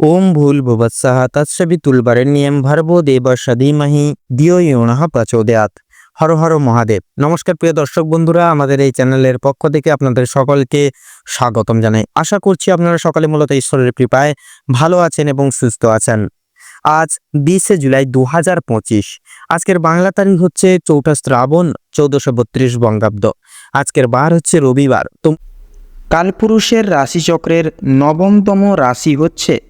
ওম ভুল ভুবৎসহ তৎসবিতুলবরেণ্যম ভর্গো দেবস্য ধীমহি, দিও ইয়নঃ প্রচোদয়াৎ। হর হর মহাদেব। নমস্কার প্রিয় দর্শক বন্ধুরা, আমাদের এই চ্যানেলের পক্ষ থেকে আপনাদের সকলকে স্বাগতম জানাই। আশা করছি আপনারা সকলে মূলত ঈশ্বরের কৃপায় ভালো আছেন এবং সুস্থ আছেন। আজ বিশে জুলাই দু হাজার পঁচিশ। আজকের বাংলা তারিখ হচ্ছে চৌঠা শ্রাবণ চৌদ্দশো বত্রিশ বঙ্গাব্দ। আজকের বার হচ্ছে রবিবার। তো কালপুরুষের রাশিচক্রের নবমতম রাশি হচ্ছে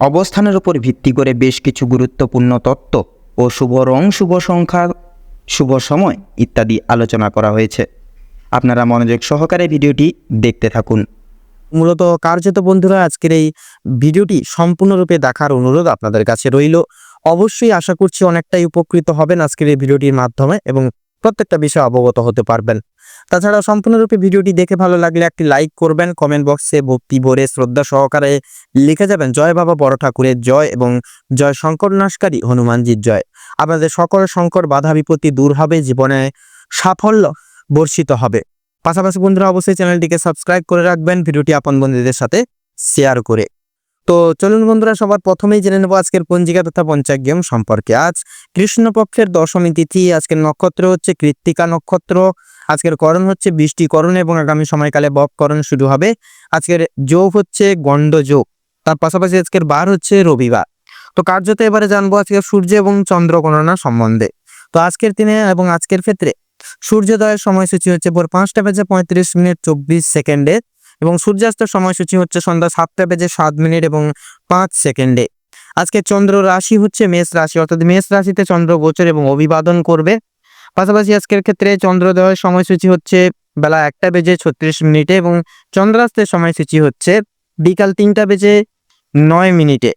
অবস্থানের উপর ভিত্তি করে বেশ কিছু গুরুত্বপূর্ণ তত্ত্ব ও শুভ রং, শুভ সংখ্যা, শুভ সময় ইত্যাদি আলোচনা করা হয়েছে। আপনারা মনোযোগ সহকারে ভিডিওটি দেখতে থাকুন। মূলত কার্যত বন্ধুরা, আজকের এই ভিডিওটি সম্পূর্ণরূপে দেখার অনুরোধ আপনাদের কাছে রইল। অবশ্যই আশা করছি অনেকটাই উপকৃত হবেন আজকের এই ভিডিওটির মাধ্যমে এবং প্রত্যেকটা বিষয়ে অবগত হতে পারবেন। তাছাড়া সম্পূর্ণরূপে ভিডিওটি দেখে ভালো লাগলে একটি লাইক করবেন কমেন্ট বক্সে ভক্তি ভরে শ্রদ্ধা সহকারে লিখে যাবেন, জয় বাবা বড় ঠাকুরের জয় এবং জয় শঙ্কর নাশকারী হনুমানজির জয় আপনাদের সকল সংকট বাধা বিপত্তি দূর হবে, জীবনে সাফল্য বর্ষিত হবে। পাশাপাশি বন্ধুরা, অবশ্যই চ্যানেলটিকে সাবস্ক্রাইব করে রাখবেন, ভিডিওটি আপন বন্ধুদের সাথে শেয়ার করে। তো চলুন বন্ধুরা, সবার প্রথমেই জেনে নেব আজকের পঞ্জিকা তথা পঞ্চাগ্যম সম্পর্কে। আজ কৃষ্ণপক্ষের দশমী তিথি, আজকের নক্ষত্র হচ্ছে কৃত্তিকা নক্ষত্র। আজকের করণ হচ্ছে বৃষ্টিকরণ এবং আগামী সময়কালে বপকরণ শুরু হবে। আজকের যোগ হচ্ছে গণ্ড যোগ তার পাশাপাশি আজকের বার হচ্ছে রবিবার। তো কার্যত এবারে জানব আজকে সূর্য এবং চন্দ্র গণনা সম্বন্ধে। তো আজকের দিনে এবং আজকের ক্ষেত্রে সূর্যোদয়ের সময়সূচি হচ্ছে ভোর পাঁচটা বেজে পঁয়ত্রিশ মিনিট চব্বিশ সেকেন্ডে এবং সূর্যাস্তের সময়সূচি হচ্ছে সন্ধ্যা সাতটা বেজে সাত মিনিট এবং পাঁচ সেকেন্ডে। আজকে চন্দ্র রাশি হচ্ছে মেষ রাশি, অর্থাৎ মেষ রাশিতে চন্দ্র গোচর এবং অভিবাদন করবে। পাশাপাশি আজকের ক্ষেত্রে চন্দ্রোদয়ের সময়সূচি হচ্ছে বেলা একটা বেজে ছত্রিশ মিনিটে এবং চন্দ্রাস্তের সময়সূচি হচ্ছে বিকাল তিনটা বেজে নয় মিনিটে।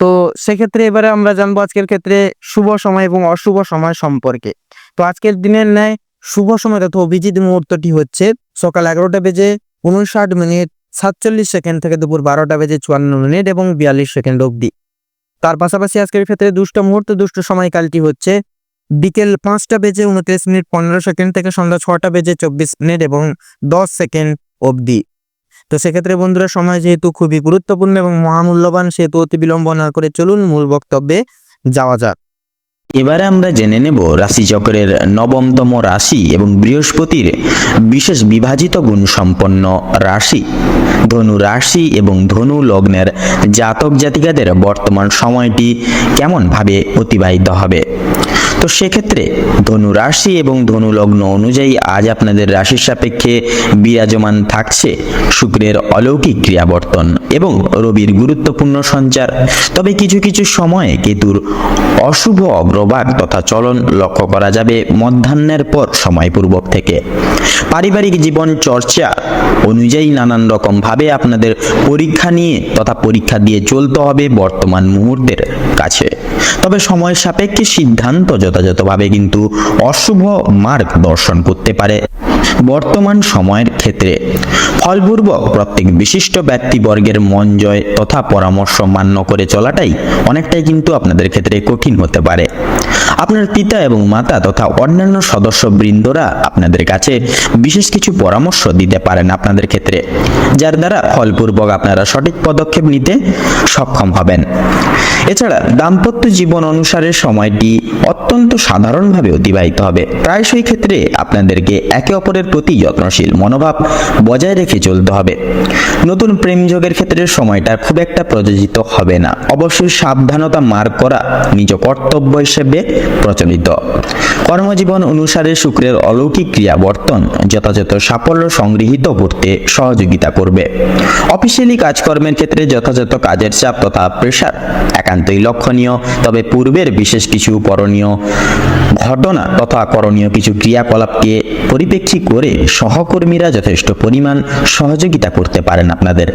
তো সেক্ষেত্রে এবারে আমরা জানব আজকের ক্ষেত্রে শুভ সময় এবং অশুভ সময় সম্পর্কে। তো আজকের দিনের ন্যায় শুভ সময় তথা অভিজিৎ মুহূর্তটি হচ্ছে সকাল এগারোটা বেজে উনষাট মিনিট, সাতচল্লিশ সেকেন্ড থেকে দুপুর বারোটা বেজে চুয়ান্ন মিনিট এবং বিয়াল্লিশ সেকেন্ড অবধি। তার পাশাপাশি আজকের ক্ষেত্রে দুষ্ট মুহূর্ত, দুষ্ট সময়কালটি হচ্ছে বিকেল পাঁচটা বেজে উনত্রিশ মিনিট পনেরো সেকেন্ড থেকে সন্ধ্যা ছটা বেজে চব্বিশ মিনিট এবং দশ সেকেন্ড অবধি। তো সেক্ষেত্রে বন্ধুরা, সময় যেহেতু খুবই গুরুত্বপূর্ণ এবং মহামূল্যবান, সেহেতু অতি বিলম্ব না করে চলুন মূল বক্তব্যে যাওয়া যাক। এবারে আমরা জেনে নেব রাশিচক্রের নবমতম রাশি এবং বৃহস্পতির বিশেষ বিভাজিত গুণ সম্পন্ন রাশি। ধনু রাশি এবং ধনু লগ্নের জাতক জাতিকাদের বর্তমান সময়টি কেমনভাবে অতিবাহিত হবে? তো সেক্ষেত্রে ধনু রাশি এবং ধনু লগ্ন অনুযায়ী আজ আপনাদের রাশির সাপেক্ষে বিরাজমান থাকছে শুক্রের অলৌকিক ক্রিয়াবর্তন এবং রবির গুরুত্বপূর্ণ সঞ্চার। তবে কিছু কিছু সময়ে কেতুর অশুভ অগ্রভাগ তথা চলন লক্ষ্য করা যাবে মধ্যাহ্নের পর সময়পূর্বক থেকে। পারিবারিক জীবন চর্চা অনুযায়ী নানান রকম ভাবে আপনাদের পরীক্ষা নিয়ে তথা পরীক্ষা দিয়ে চলতে হবে বর্তমান মুহূর্তের কাছে। তবে সময় সাপেক্ষে সিদ্ধান্ত যথাযথভাবে কিন্তু অশুভ মার্গ দর্শন করতে পারে। বর্তমান সময়ের ক্ষেত্রে ফলপূর্বক প্রত্যেক বিশিষ্ট ব্যক্তিবর্গের মন জয় তথা পরামর্শ মান্য করে চলাটাই অনেকটাই কিন্তু আপনাদের ক্ষেত্রে কঠিন হতে পারে। আপনার পিতা এবং মাতা তথা অন্যান্য সদস্য বৃন্দরা আপনাদের কাছে বিশেষ কিছু পরামর্শ দিতে পারেন আপনাদের ক্ষেত্রে, যার দ্বারা ফলপূর্বক আপনারা সঠিক পদক্ষেপ নিতে সক্ষম হবেন। এছাড়া দাম্পত্য জীবন অনুসারে সময়টি অত্যন্ত সাধারণভাবে অতিবাহিত হবে। প্রায়শই ক্ষেত্রে আপনাদেরকে একে অপরের প্রতি যত্নশীল মনোভাব বজায় রেখে চলতে হবে। নতুন প্রেম যোগের ক্ষেত্রে সময়টা খুব একটা প্রযোজিত হবে না। অবশ্যই সাবধানতা মার্ক করা নিজ কর্তব্য হিসেবে প্রচলিত। কর্মজীবন অনুসারে শুক্রের অলৌকিক ক্রিয়াবর্তন যথাযথ সাফল্য সংগৃহীত করতে সহযোগিতা করবে। অফিসিয়ালি কাজকর্মের ক্ষেত্রে যথাযথ কাজের চাপ তথা প্রেশার একান্তই লক্ষণীয়, তবে পূর্বের বিশেষ কিছু করণীয় ঘটনা তথা করণীয় কিছু ক্রিয়াকলাপকে পরিপ্রেক্ষী করে সহকর্মীরা যথেষ্ট পরিমাণ সহযোগিতা করতে পারেন আপনাদের।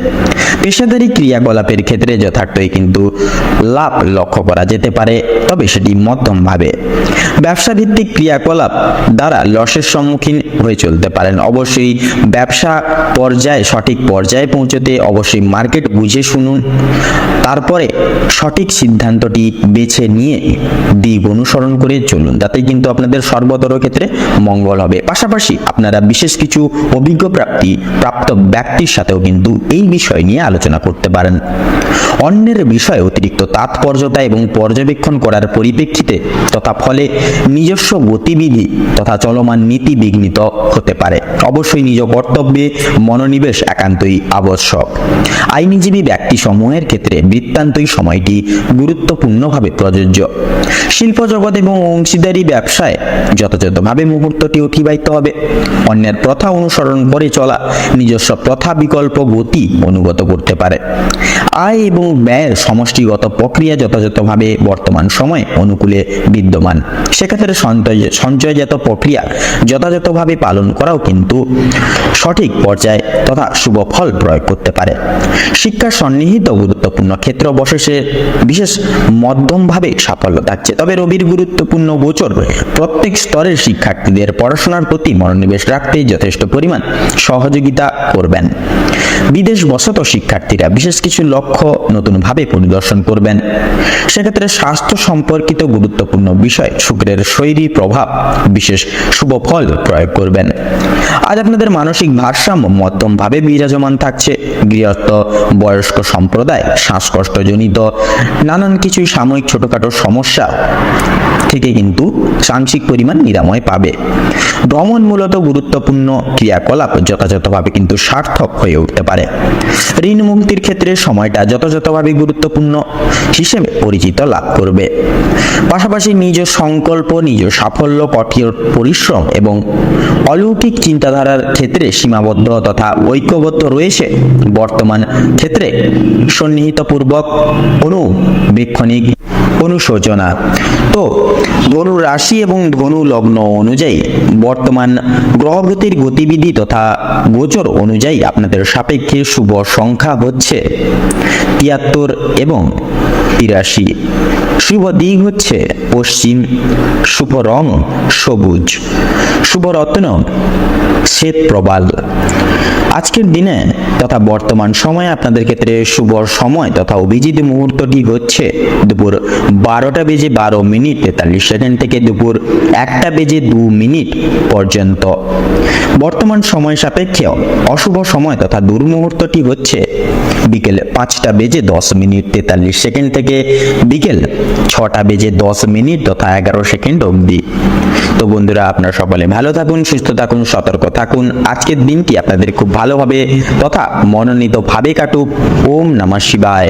পেশাদারি ক্রিয়াকলাপের ক্ষেত্রে যথার্থই কিন্তু লাভ লক্ষ্য করা যেতে পারে, তবে সেটি মধ্যমভাবে। ব্যবসা ভিত্তিক ক্রিয়াকলাপ দ্বারা লসের সম্মুখীন হয়ে চলতে পারেন। অবশ্যই ব্যবসা পর্যায়ে সঠিক পর্যায়ে পৌঁছতে অবশ্যই মার্কেট বুঝে শুনুন। তারপরে সঠিক সিদ্ধান্তটি বেছে নিয়ে দিক অনুসরণ করে চলুন। তাতে কিন্তু আপনাদের সর্বতর ক্ষেত্রে মঙ্গল হবে। পাশাপাশি আপনারা বিশেষ কিছু অভিজ্ঞ প্রাপ্তি, প্রাপ্ত ব্যক্তির সাথেও কিন্তু এই বিষয় নিয়ে আলোচনা করতে পারেন। অন্যের বিষয়ে অতিরিক্ত তাৎপর্যতা এবং পর্যবেক্ষণ করার পরিপ্রেক্ষিতে তথা ফলে নিজস্ব গতিবিধি তথা চলমান নীতি বিঘ্নিত হতে পারে। অবশ্যই নিজ কর্তব্যে মনোনিবেশ একান্তই আবশ্যক। আইনজীবী ব্যক্তি সমূহের ক্ষেত্রে বৃত্তান্তই সময়টি গুরুত্বপূর্ণভাবে প্রযোজ্য। শিল্প জগৎ এবং অংশীদারি ব্যবসায় যথাযথভাবে মুহূর্তটি অতিবাহিত হবে। অন্যের প্রথা অনুসরণ করে চলা নিজস্ব প্রথা বিকল্প গতি অনুগত করতে পারে। আয় এবং ব্যয়ের সমষ্টিগত প্রক্রিয়া যথাযথভাবে বর্তমান সময়ে অনুকূলে বিদ্যমান। সেক্ষেত্রে সঞ্চয়, সঞ্চয়জাত প্রক্রিয়া যথাযথভাবে পালন করাও কিন্তু সঠিক পর্যায়ে তথা শুভ ফল প্রয়োগ করতে পারে। শিক্ষা সন্নিহিত গুরুত্বপূর্ণ ক্ষেত্র অবশেষে বিশেষ মধ্যমভাবে সাফল্য থাকছে। তবে রবির গুরুত্বপূর্ণ গোচর প্রত্যেক স্তরের শিক্ষার্থীদের পড়াশোনার প্রতি মনোনিবেশ রাখতে যথেষ্ট পরিমাণ সহযোগিতা করবেন। বিদেশ বসত শিক্ষার্থীরা বিশেষ কিছু লক্ষ্য নতুনভাবে পরিদর্শন করবেন। সেক্ষেত্রে স্বাস্থ্য সম্পর্কিত গুরুত্বপূর্ণ বিষয় শুক্রের শৈলী প্রভাব বিশেষ শুভ ফল প্রয়োগ করবেন। আজ আপনাদের মানসিক ভারসাম্য মধ্যমভাবে বিরাজমান থাকছে। গৃহস্থ, বয়স্ক সম্প্রদায়, শ্বাসকষ্টজনিত নানান কিছুই সাময়িক ছোটখাটো সমস্যা থেকে কিন্তু সাংশিক পরিমাণ নিরাময় পাবে। ভ্রমণ মূলত গুরুত্বপূর্ণ ক্রিয়াকলাপ যথাযথভাবে কিন্তু সার্থক হয়ে উঠতে পারে। ঋণ মুক্তির ক্ষেত্রে সময়টা যথাযথভাবে গুরুত্বপূর্ণ হিসেবে পরিচিত লাভ করবে। পাশাপাশি নিজ সংকল্প, নিজ সাফল্য, কঠোর পরিশ্রম এবং অলৌকিক চিন্তাধারার ক্ষেত্রে সীমাবদ্ধ তথা ঐক্যবদ্ধ রয়েছে বর্তমান ক্ষেত্রে। সন্নিহিতপূর্বক অনুবীক্ষণিক অনুশোচনা। তো ধনু রাশি এবং ধনু লগ্ন অনুযায়ী বর্তমান গ্রহগতির গতিবিধি তথা গোচর অনুযায়ী আপনাদের সাপেক্ষে শুভ সংখ্যা হচ্ছে তিয়াত্তর এবং তিরাশি। শুভ দিক হচ্ছে পশ্চিম, শুভ রং সবুজ। শুভ রত্ন, শ্বেত প্রবাল। আজকের দিনে তথা বর্তমান সময়ে আপনাদের ক্ষেত্রে শুভ সময় তথা অভিজিৎ মুহূর্তটি হচ্ছে দুপুর বারোটা বেজে বারো মিনিট তেতাল্লিশ সেকেন্ড থেকে দুপুর একটা বেজে দু মিনিট পর্যন্ত। বর্তমান সময় সাপেক্ষে অশুভ সময় তথা দুর্মুহূর্তটি হচ্ছে বিকেল পাঁচটা বেজে দশ মিনিট তেতাল্লিশ সেকেন্ড থেকে বিকেল ছটা বেজে দশ মিনিট তথা এগারো সেকেন্ড অবধি। তো বন্ধুরা, আপনারা সকলে ভালো থাকুন, সুস্থ থাকুন, সতর্ক থাকুন। আজকের দিনটি আপনাদের খুব ভালোভাবে তথা মনোনীতভাবে কাটুক। ওম নমঃ শিবায়।